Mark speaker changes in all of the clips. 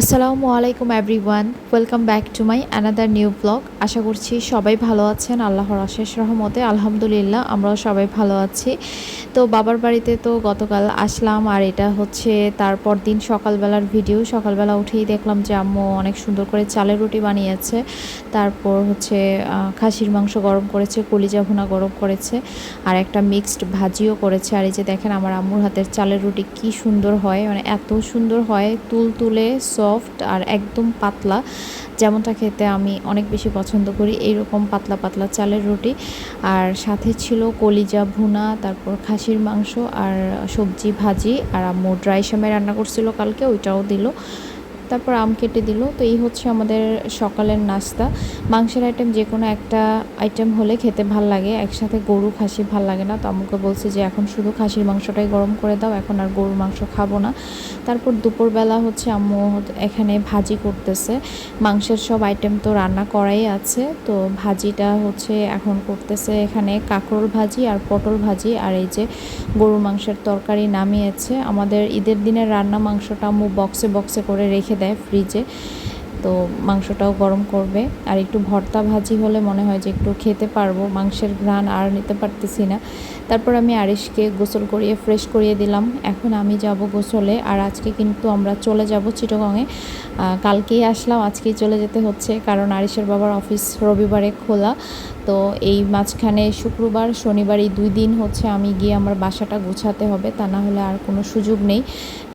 Speaker 1: আসসালামু আলাইকুম everyone welcome back to my another new blog আশা করছি সবাই ভালো আছেন। আল্লাহর অশেষ রহমতে, আলহামদুলিল্লাহ, আমরাও সবাই ভালো আছি। তো বাবার বাড়িতে তো গতকাল আসলাম, আর এটা হচ্ছে তারপর দিন সকালবেলার ভিডিও সকালবেলা উঠেই দেখলাম যে আম্মু অনেক সুন্দর করে চালের রুটি বানিয়েছে। তারপর হচ্ছে খাসির মাংস গরম করেছে, কলিজা ভুনা গরম করেছে, আর একটা মিক্সড ভাজিও করেছে। আর এই যে দেখেন আমার আম্মুর হাতের চালের রুটি কি সুন্দর হয় মানে এত সুন্দর হয়, তুল তুলে সফট আর একদম পাতলা। যেমনটা খেতে আমি অনেক বেশি পছন্দ করি, এইরকম পাতলা পাতলা চালের রুটি। আর সাথে ছিল কলিজা ভুনা, তারপর খাসির মাংস আর সবজি ভাজি। আর আম্মু ড্রাই সময় রান্না করছিল কালকে, ওইটাও দিল। তারপর আম কেটে দিল। তো এই হচ্ছে আমাদের সকালের নাস্তা। মাংসের আইটেম যে কোনো একটা আইটেম হলে খেতে ভালো লাগে। একসাথে গরু, খাসি ভালো লাগে না। তো আম্মুকে বলছে যে, এখন শুধু খাসির মাংসটাই গরম করে দাও। এখন আর গরুর মাংস খাব না। তারপর দুপুরবেলা হচ্ছে আম্মু এখানে ভাজি করতেছে। মাংসের সব আইটেম তো রান্না করাই আছে। তো ভাজিটা হচ্ছে এখন করতেছে এখানে কাঁকরোল ভাজি আর পটল ভাজি। আর এই যে গরুর মাংসের তরকারি নামিয়েছে। আমাদের ঈদের দিনের রান্না মাংসটা আম্মু বক্সে বক্সে করে রেখে দেয় ফ্রিজে তো মাংসটাও গরম করবে। আর একটু ভর্তা ভাজি হলে মনে হয় যে একটু খেতে পারব। মাংসের ঘ্রাণ আর নিতে পারতেছি না। তারপর আমি আরিশকে গোসল করিয়ে ফ্রেশ করিয়ে দিলাম। এখন আমি যাব গোসলে। আর আজকে কিন্তু আমরা চলে যাব চিটগংয়ে। কালকেই আসলাম, আজকেই চলে যেতে হচ্ছে। কারণ আরিশের বাবার অফিস রবিবারে খোলা। তো এই মাঝখানে শুক্রবার, শনিবার এই দুই দিন হচ্ছে আমি গিয়ে আমার বাসাটা গোছাতে হবে। তা না হলে আর কোনো সুযোগ নেই।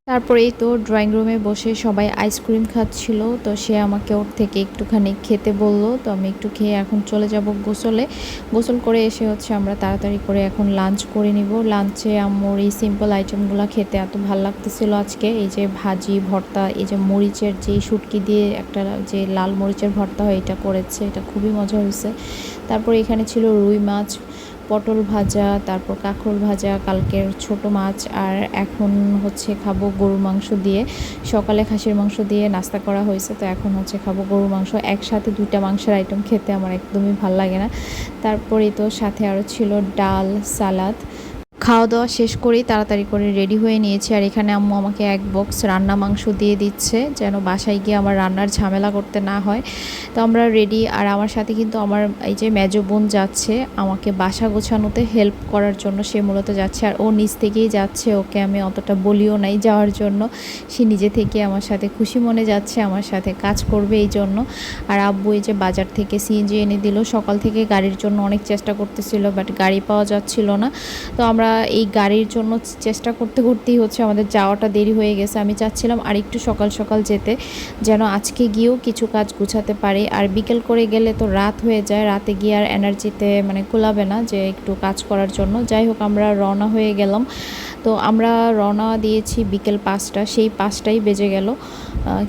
Speaker 1: তারপরেই তো ড্রয়িং রুমে বসে সবাই আইসক্রিম খাচ্ছিল, তো সে আমাকে ওর থেকে একটুখানি খেতে বলল, তো আমি একটু খেয়ে এখন চলে যাব গোসলে। গোসল করে এসে হচ্ছে আমরা তাড়াতাড়ি করে এখন লাঞ্চ করে নিব। লাঞ্চে আম্মুর এই সিম্পল আইটেমগুলো খেতে এত ভালো লাগতেছিল আজকে। এই যে ভাজি, ভর্তা, এই যে মরিচের যে শুটকি দিয়ে একটা যে লাল মরিচের ভর্তা হয়, এটা করেছে, এটা খুবই মজা হয়েছে। তারপর এখানে ছিল রুই মাছ। পটল ভাজা, তারপর কাঁকরোল ভাজা, কালকের ছোট মাছ, আর এখন হচ্ছে খাব গরু মাংস দিয়ে। সকালে খাসির মাংস দিয়ে নাস্তা করা হয়েছে, তো এখন হচ্ছে খাব গরু মাংস। একসাথে দুইটা মাংসের আইটেম খেতে আমার একদমই ভালো লাগে না। তারপরে তো সাথে আরও ছিল ডাল, সালাদ। খাওয়া দাওয়া শেষ করেই তাড়াতাড়ি করে রেডি হয়ে নিয়েছি। আর এখানে আম্মু আমাকে এক বক্স রান্না মাংস দিয়ে দিচ্ছে, যেন বাসায় গিয়ে আমার রান্নার ঝামেলা করতে না হয়। তো আমরা রেডি, আর আমার সাথে কিন্তু আমার এই যে মেজো বোন যাচ্ছে, আমাকে বাসা গোছানোতে হেল্প করার জন্য সে মূলত যাচ্ছে। আর ও নিজ থেকেই যাচ্ছে, ওকে আমি অতটা বলিও নাই যাওয়ার জন্য। সে নিজে থেকে আমার সাথে খুশি মনে যাচ্ছে, আমার সাথে কাজ করবে এই জন্য। আর আব্বু এই যে বাজার থেকে সিএনজি এনে দিল, সকাল থেকে গাড়ির জন্য অনেক চেষ্টা করতেছিল, বাট গাড়ি পাওয়া যাচ্ছিল না। তো আমরা এই গাড়ির জন্য চেষ্টা করতে করতেই হচ্ছে, আমাদের যাওয়াটা দেরি হয়ে গেছে। আমি চাচ্ছিলাম আর একটু সকাল সকাল যেতে, যেন আজকে গিয়েও কিছু কাজ গুছাতে পারি। আর বিকেল করে গেলে তো রাত হয়ে যায়, রাতে গিয়ে আর এনার্জিতে মানে কুলাবে না যে একটু কাজ করার জন্য। যাই হোক, আমরা রওনা হয়ে গেলাম। তো আমরা রওনা দিয়েছি বিকেল পাঁচটা, সেই পাঁচটাই বেজে গেল।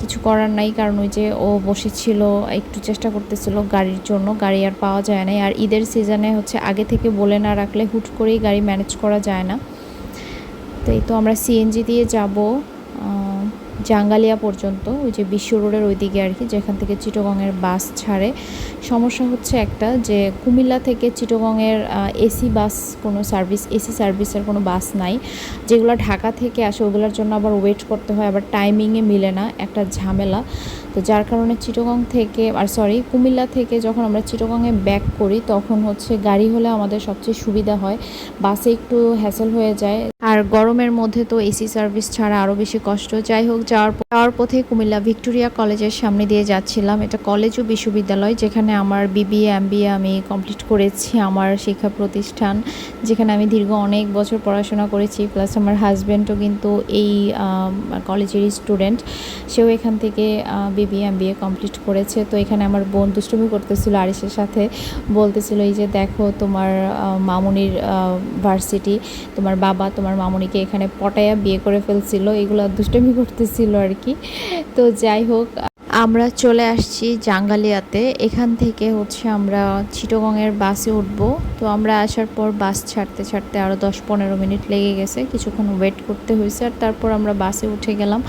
Speaker 1: কিছু করার নাই, কারণ ওই যে ও বসেছিল, একটু চেষ্টা করতেছিল গাড়ির জন্য। গাড়ি আর পাওয়া যায় নাই। আর ঈদের সিজনে হচ্ছে আগে থেকে বলে না রাখলে হুট করেই গাড়ি ম্যানেজ করা যায় না। তো এই তো আমরা সিএনজি দিয়ে যাব জাঙ্গালিয়া পর্যন্ত, ওই যে বিশ্ব রোডের ওইদিকে আর কি, যেখান থেকে চিটগংয়ের বাস ছাড়ে। সমস্যা হচ্ছে একটা যে, কুমিল্লা থেকে চিটগংয়ের এসি বাস কোনো সার্ভিস, এসি সার্ভিসের কোনো বাস নাই। যেগুলো ঢাকা থেকে আসে, ওগুলোর জন্য আবার ওয়েট করতে হয়, আবার টাইমিংয়ে মিলে না, একটা ঝামেলা। তো যার কারণে চিটগং থেকে আর সরি কুমিল্লা থেকে যখন আমরা চিটগংয়ে ব্যাক করি তখন হচ্ছে গাড়ি হলে আমাদের সবচেয়ে সুবিধা হয়। বাসে একটু হ্যাসেল হয়ে যায়। আর গরমের মধ্যে তো এসি সার্ভিস ছাড়া আরও বেশি কষ্ট। যাই হোক যাওয়ার যাওয়ার পথে কুমিল্লা ভিক্টোরিয়া কলেজের সামনে দিয়ে যাচ্ছিলাম। এটা কলেজ ও বিশ্ববিদ্যালয় যেখানে আমার বিবিএ এমবিএ আমি কমপ্লিট করেছি আমার শিক্ষা প্রতিষ্ঠান যেখানে আমি দীর্ঘ অনেক বছর পড়াশোনা করেছি। প্লাস আমার হাজব্যান্ডও কিন্তু এই আম, কলেজেরই স্টুডেন্ট সেও এখান থেকে বিবিএ এমবিএ কমপ্লিট করেছে। তো এখানে আমার বোন দুষ্টুমি করতেছিল আরিসের সাথে বলতেছিল, এই যে দেখো তোমার মামুনির ভার্সিটি তোমার বাবা তোমার মামুনিকে এখানে পটায়া বিয়ে করে ফেলছিল। এগুলো দুষ্টুমি করতেছিল আর কি। তো যাই হোক আমরা চলে আসছি জাঙ্গালিয়াতে। এখান থেকে হচ্ছে আমরা চিটগংয়ের বাসে উঠব। তো আমরা আসার পর বাস ছাড়তে ছাড়তে আরও দশ পনেরো মিনিট লেগে গেছে। কিছুক্ষণ ওয়েট করতে হয়েছে আর তারপর আমরা বাসে উঠে গেলাম।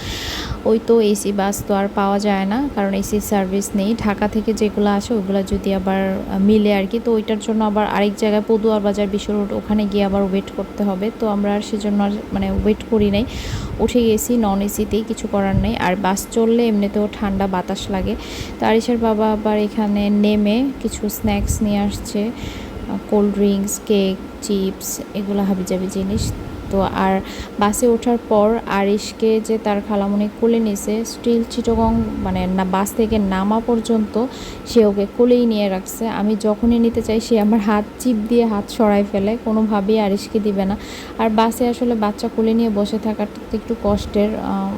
Speaker 1: ওই তো এসি বাস তো আর পাওয়া যায় না, কারণ এসি সার্ভিস নেই। ঢাকা থেকে যেগুলো আসে ওইগুলো যদি আবার মিলে আর কি। তো ওইটার জন্য আবার আরেক জায়গায় পদুয়ার বাজার বিশ্ব রোড ওখানে গিয়ে আবার ওয়েট করতে হবে। তো আমরা আর সেজন্য আর মানে ওয়েট করি নাই। উঠে গেছি নন এসিতেই কিছু করার নেই। আর বাস চললে এমনিতেও ঠান্ডা বাতাস লাগে। তো আরিসের বাবা আবার এখানে নেমে কিছু স্ন্যাক্স নিয়ে আসছে। কোল্ড ড্রিঙ্কস কেক চিপস এগুলো হাবিজাবি জিনিস। তো আর বাসে ওঠার পর আরিশকে যে তার খালামুনি কোলে নিছে স্টিল চিটগং মানে না, বাস থেকে নামা পর্যন্ত সে ওকে কোলেই নিয়ে রাখছে। আমি যখনই নিতে চাই, সে আমার হাত চিপ দিয়ে হাত সরাই ফেলে, কোনোভাবেই আরিশকে দিবে না। আর বাসে আসলে বাচ্চা কোলে নিয়ে বসে থাকাটা একটু কষ্টের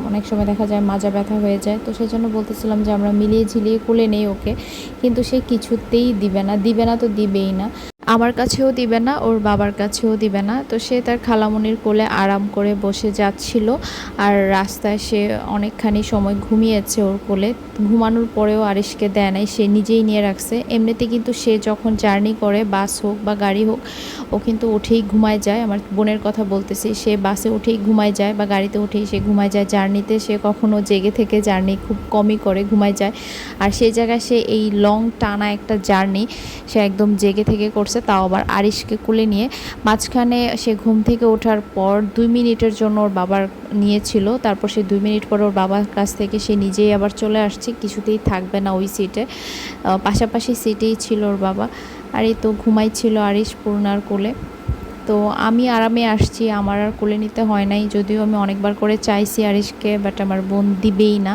Speaker 1: অনেক সময় দেখা যায় মাজা ব্যথা হয়ে যায়। তো সেই জন্য বলতেছিলাম যে আমরা মিলিয়ে ঝিলিয়ে কোলে নেই ওকে, কিন্তু সে কিছুতেই দিবে না দিবে না তো দিবেই না। আমার কাছেও দিবে না, ওর বাবার কাছেও দিবে না। তো সে তার খালামনির কোলে আরাম করে বসে যাচ্ছিল আর রাস্তায় সে অনেকখানি সময় ঘুমিয়েছে ওর কোলে। ঘুমানোর পরেও আরিশকে দেয় নাই, সে নিজেই নিয়ে রাখছে। এমনিতে কিন্তু সে যখন জার্নি করে, বাস হোক বা গাড়ি হোক, ও কিন্তু উঠেই ঘুমায় যায়। আমার বোনের কথা বলতেছি, সে বাসে উঠেই ঘুমায় যায় বা গাড়িতে উঠেই সে ঘুমায় যায়। জার্নিতে সে কখনো জেগে থেকে জার্নি খুব কমই করে, ঘুমায় যায়। আর সেই জায়গায় সে এই লং টানা একটা জার্নি সে একদম জেগে থেকে করছে। তাও আবার আরিশকে কুলে নিয়ে। মাঝখানে সে ঘুম থেকে ওঠার পর দুই মিনিটের জন্য ওর বাবার নিয়েছিল। তারপর সে দুই মিনিট পর ওর বাবার কাছ থেকে সে নিজেই আবার চলে আসছে, কিছুতেই থাকবে না ওই সিটে পাশাপাশি সিটেই ছিল ওর বাবা। আর এই তো ঘুমাইছিল আরিশ, পূর্ণার কোলে। তো আমি আরামে আসছি, আমার আর কোলে নিতে হয় নাই, যদিও আমি অনেকবার করে চাইছি আরিশকে বাট আমার বোন দিবেই না।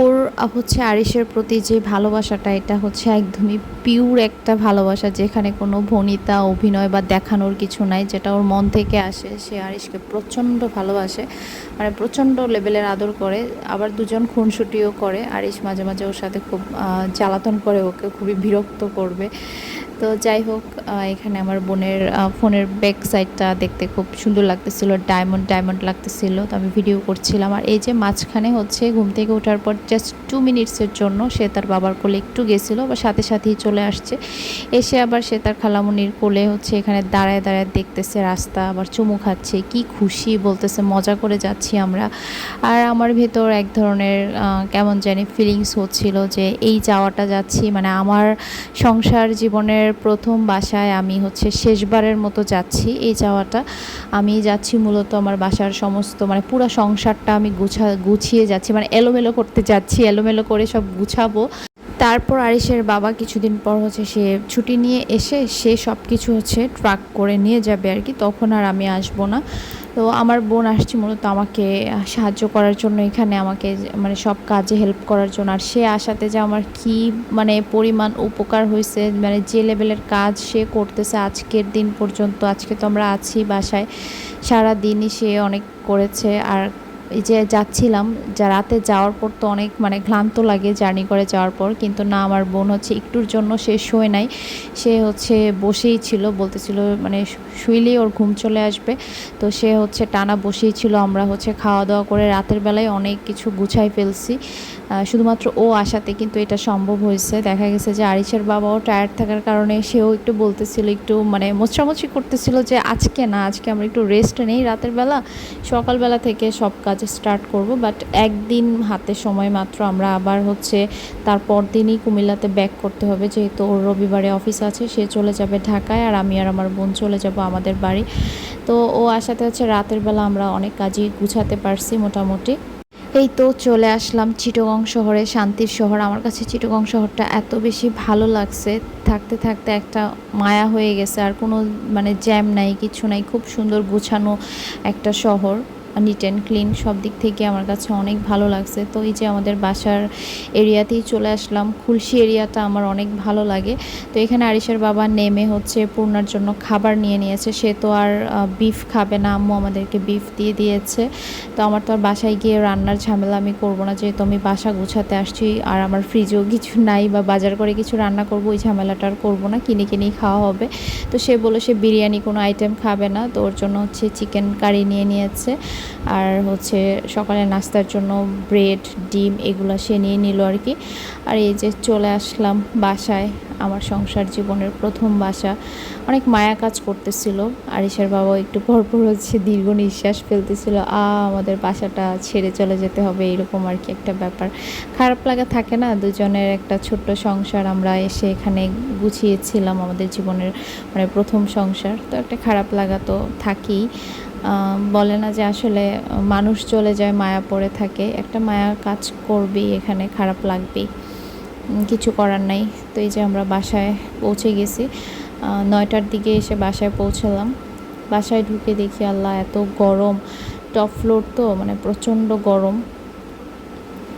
Speaker 1: ওর হচ্ছে আরিশের প্রতি যে ভালোবাসাটা, এটা হচ্ছে একদমই পিওর একটা ভালোবাসা, যেখানে কোনো ভনিতা, অভিনয় বা দেখানোর কিছু নাই, যেটা ওর মন থেকে আসে, সে আরিশকে প্রচণ্ড ভালোবাসে মানে প্রচণ্ড লেভেলের আদর করে, আবার দুজন খুনসুটিও করে, আরিশ মাঝে মাঝে ওর সাথে খুব জ্বালাতন করে, ওকে খুবই বিরক্ত করবে। তো যাই হোক এখানে আমার বোনের ফোনের ব্যাক সাইডটা দেখতে খুব সুন্দর লাগতেছিল ডায়মন্ড ডায়মন্ড লাগতেছিল। তো আমি ভিডিও করছিলাম। আর এই যে মাঝখানে হচ্ছে ঘুম থেকে ওঠার পর জাস্ট টু মিনিটসের জন্য সে তার বাবার কোলে একটু গেছিল বা সাথে সাথেই চলে আসছে। এসে আবার সে তার খালামুনির কোলে হচ্ছে এখানে দাঁড়ায় দাঁড়ায় দেখতেছে রাস্তা, আবার চুমু খাচ্ছে, কি খুশি বলতেছে, মজা করে যাচ্ছি আমরা। আর আমার ভেতর এক ধরনের কেমন জানি ফিলিংস হচ্ছিল যে এই যাওয়াটা যাচ্ছি মানে আমার সংসার জীবনের প্রথম বাসায় আমি হচ্ছে শেষবারের মতো যাচ্ছি। এই যাওয়াটা আমি যাচ্ছি মূলত আমার বাসার সমস্ত মানে পুরো সংসারটা আমি গুছা, গুছিয়ে যাচ্ছি মানে এলোমেলো করতে যাচ্ছি, এলোমেলো করে সব গুছাবো। তারপর আরিসের বাবা কিছুদিন পর হচ্ছে সে ছুটি নিয়ে এসে সে সব কিছু হচ্ছে ট্রাক করে নিয়ে যাবে আর কি, তখন আর আমি আসব না। তো আমার বোন আসছে মূলত আমাকে সাহায্য করার জন্য এখানে আমাকে মানে সব কাজে হেল্প করার জন্য। আর সে আসাতে যে আমার কি মানে পরিমাণ উপকার হয়েছে মানে যে লেভেলের কাজ সে করতেছে আজকের দিন পর্যন্ত, আজকে তো আমরা আছি বাসায় সারা দিনই সে অনেক করেছে। আর এই যে যাচ্ছিলাম, যা রাতে যাওয়ার পর তো অনেক মানে ক্লান্ত লাগে জার্নি করে যাওয়ার পর, কিন্তু না, আমার বোন হচ্ছে একটুর জন্য সে শোয় নাই। সে হচ্ছে বসেই ছিল, বলতেছিল মানে শুইলেই ওর ঘুম চলে আসবে। তো সে হচ্ছে টানা বসেই ছিল, আমরা হচ্ছে খাওয়া দাওয়া করে রাতের বেলায় অনেক কিছু গুছাই ফেলছি। শুধুমাত্র ও আসাতে কিন্তু এটা সম্ভব হয়েছে। দেখা গেছে যে আরিসের বাবাও টায়ার্ড থাকার কারণে সেও একটু বলতেছিল, একটু মানে মোছামুছি করতেছিল যে আজকে না, আজকে আমরা একটু রেস্ট নেই রাতের বেলা। সকালবেলা থেকে সব কাজ স্টার্ট করব বাট একদিন হাতে সময় মাত্র আমরা আবার হচ্ছে তারপর দিনই কুমিল্লাতে ব্যাক করতে হবে, যেহেতু ওর রবিবারে অফিস আছে, সে চলে যাবে ঢাকায় আর আমি আর আমার বোন চলে যাব আমাদের বাড়ি। তো ও আসাতে হচ্ছে রাতের বেলা আমরা অনেক কাজই গুছাতে পারছি মোটামুটি। এই তো চলে আসলাম চিটগং শহরে, শান্তির শহর। আমার কাছে চিটগং শহরটা এত বেশি ভালো লাগছে, থাকতে থাকতে একটা মায়া হয়ে গেছে, আর কোনো মানে জ্যাম নাই, কিছু নাই, খুব সুন্দর গুছানো একটা শহর। নিট অ্যান্ড ক্লিন সব দিক থেকে আমার কাছে অনেক ভালো লাগছে। তো এই যে আমাদের বাসার এরিয়াতেই চলে আসলাম। খুলশি এরিয়াটা আমার অনেক ভালো লাগে। তো এখানে আরিসের বাবা নেমে হচ্ছে পূর্ণার জন্য খাবার নিয়ে নিয়েছে। সে তো আর বিফ খাবে না। আম্মু আমাদেরকে বিফ দিয়ে দিয়েছে। তো আমার তো আর বাসায় গিয়ে রান্নার ঝামেলা আমি করব না। যেহেতু আমি বাসা গুছাতে আসছি, আর আমার ফ্রিজেও কিছু নাই বা বাজার করে কিছু রান্না করব, ওই ঝামেলাটা আর করব না। কিনে কিনেই খাওয়া হবে। তো সে বলে সে বিরিয়ানি কোনো আইটেম খাবে না। তো ওর জন্য হচ্ছে চিকেন কারি নিয়ে নিয়েছে। আর হচ্ছে সকালে নাস্তার জন্য ব্রেড, ডিম এগুলো সে নিয়ে নিল আর কি। আর এই যে চলে আসলাম বাসায়, আমার সংসার জীবনের প্রথম বাসা। অনেক মায়া কাজ করতেছিল। আরিসের বাবা একটু পরপর হচ্ছে দীর্ঘ নিঃশ্বাস ফেলতেছিল। আ, আমাদের বাসাটা ছেড়ে চলে যেতে হবে, এরকম আর কি একটা ব্যাপার। খারাপ লাগা থাকে না, দুজনের একটা ছোট্ট সংসার আমরা এসে এখানে গুছিয়েছিলাম আমাদের জীবনের মানে প্রথম সংসার। তো একটা খারাপ লাগা তো থাকেই। বলে না যে আসলে মানুষ চলে যায়, মায়া পড়ে থাকে। একটা মায়া কাজ করবেই, এখানে খারাপ লাগবেই। কিছু করার নাই। তো এই যে আমরা বাসায় পৌঁছে গেছি। নয়টার দিকে এসে বাসায় পৌঁছালাম। বাসায় ঢুকে দেখি, আল্লাহ, এত গরম। টপ ফ্লোর তো মানে প্রচণ্ড গরম।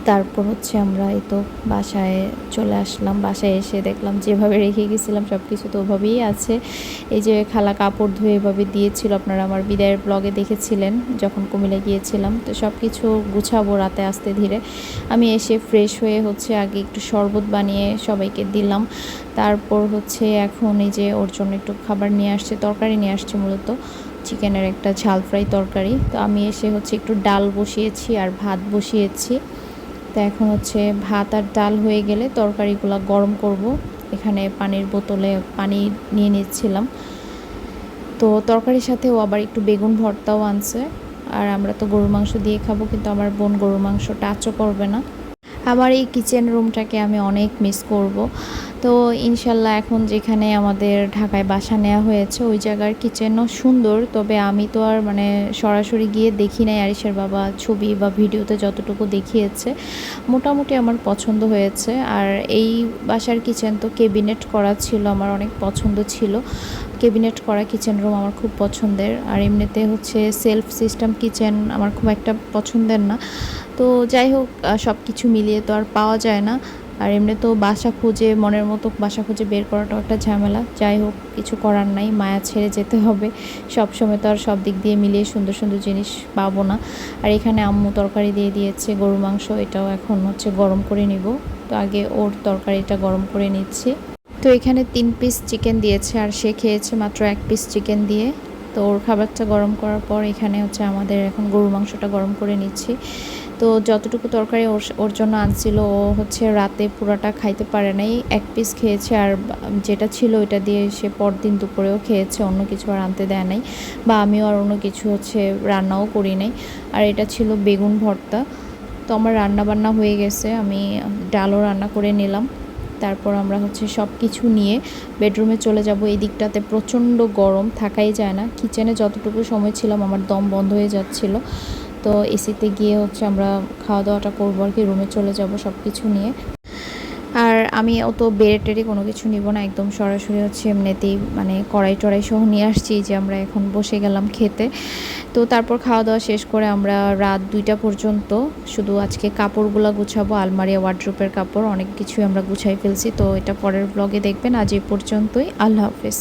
Speaker 1: তারপর হচ্ছে আমরা এই তো বাসায় চলে আসলাম। বাসায় এসে দেখলাম যেভাবে রেখে গেছিলাম সব কিছু তো ওভাবেই আছে। এই যে খালা কাপড় ধুয়ে এভাবে দিয়েছিল, আপনারা আমার বিদায়ের ব্লগে দেখেছিলেন যখন কুমিল্লা গিয়েছিলাম। তো সব কিছু গুছাবো রাতে আসতে ধীরে। আমি এসে ফ্রেশ হয়ে হচ্ছে আগে একটু শরবত বানিয়ে সবাইকে দিলাম। তারপর হচ্ছে এখন এই যে ওর জন্য একটু খাবার নিয়ে আসছে, তরকারি নিয়ে আসছে মূলত। চিকেনের একটা ঝাল ফ্রাই তরকারি। তো আমি এসে হচ্ছে একটু ডাল বসিয়েছি আর ভাত বসিয়েছি। তো এখন হচ্ছে ভাত আর ডাল হয়ে গেলে তরকারিগুলো গরম করব। এখানে পানির বোতলে পানি নিয়ে নিচ্ছিলাম। তো তরকারির সাথেও আবার একটু বেগুন ভর্তাও আনছে। আর আমরা তো গরুর মাংস দিয়ে খাব, কিন্তু আমার বোন গরুর মাংস টাচও করবে না। আমার এই কিচেন রুমটাকে আমি অনেক মিস করব। তো ইনশাল্লাহ এখন যেখানে আমাদের ঢাকায় বাসা নেওয়া হয়েছে, ওই জায়গার কিচেনও সুন্দর। তবে আমি তো আর মানে সরাসরি গিয়ে দেখি নাই আরিসের বাবা ছবি বা ভিডিওতে যতটুকু দেখিয়েছে। মোটামুটি আমার পছন্দ হয়েছে। আর এই বাসার কিচেন তো কেবিনেট করা ছিল, আমার অনেক পছন্দ ছিল। কেবিনেট করা কিচেন রুম আমার খুব পছন্দের। আর এমনিতে হচ্ছে সেলফ সিস্টেম কিচেন আমার খুব একটা পছন্দের না। তো যাই হোক সব কিছু মিলিয়ে তো আর পাওয়া যায় না। আর এমনি তো বাসা খুঁজে, মনের মতো বাসা খুঁজে বের করাটাও একটা ঝামেলা। যাই হোক, কিছু করার নাই, মায়া ছেড়ে যেতে হবে। সব সময় তো আর সব দিক দিয়ে মিলিয়ে সুন্দর সুন্দর জিনিস পাবো না। আর এখানে আম্মু তরকারি দিয়ে দিয়েছে, গরু মাংস, এটাও এখন হচ্ছে গরম করে নিব। তো আগে ওর তরকারিটা গরম করে নিচ্ছি। তো এখানে তিন পিস চিকেন দিয়েছে, আর সে খেয়েছে মাত্র এক পিস চিকেন দিয়ে। তো ওর খাবারটা গরম করার পর এখানে হচ্ছে আমাদের এখন গরু মাংসটা গরম করে নিচ্ছি। তো যতটুকু তরকারি ওর ওর জন্য আনছিল, ও হচ্ছে রাতে পুরোটা খাইতে পারে নাই। এক পিস খেয়েছে আর যেটা ছিল ওইটা দিয়ে সে পরদিন দুপুরেও খেয়েছে, অন্য কিছু আর আনতে দেয় নাই। বা আমিও আর অন্য কিছু হচ্ছে রান্নাও করি নাই। আর এটা ছিল বেগুন ভর্তা। তো আমার রান্না বান্না হয়ে গেছে, আমি ডালও রান্না করে নিলাম। তারপর আমরা হচ্ছে সব কিছু নিয়ে বেডরুমে চলে যাব। এই দিকটাতে প্রচণ্ড গরম, থাকাই যায় না। কিচেনে যতটুকু সময় ছিলাম, আমার দম বন্ধ হয়ে যাচ্ছিল। তো এসিতে গিয়ে হচ্ছে আমরা খাওয়া দাওয়াটা করব আর কি রুমে চলে যাব সব কিছু নিয়ে। আর আমি অত বেড়ে টেড়ে কোনো কিছু নিব না, একদম সরাসরি হচ্ছে এমনিতেই মানে কড়াই টড়াই সহ নিয়ে আসছি যে আমরা এখন বসে গেলাম খেতে। তো তারপর খাওয়া দাওয়া শেষ করে আমরা রাত দুইটা পর্যন্ত শুধু আজকে কাপড়গুলো গুছাবো, আলমারি ওয়ার্ড্রোপের কাপড়, অনেক কিছুই আমরা গুছাই ফেলছি। তো এটা পরের ব্লগে দেখবেন, আজ এই পর্যন্তই। আল্লাহ হাফেজ।